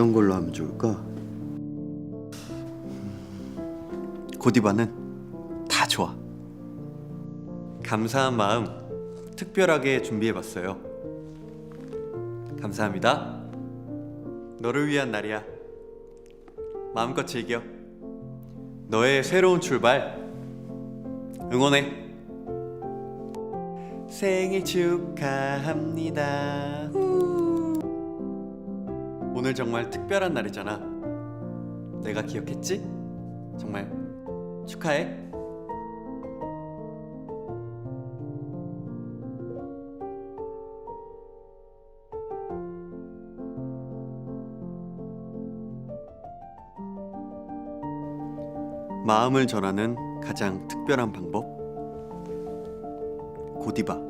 어떤 걸로 하면 좋을까? 고디바는 다 좋아. 감사한 마음 특별하게 준비해봤어요. 감사합니다. 너를 위한 날이야. 마음껏 즐겨. 너의 새로운 출발 응원해. 생일 축하합니다. 오늘 정말 특별한 날이잖아. 내가 기억했지? 정말 축하해. 마음을 전하는 가장 특별한 방법. 고디바.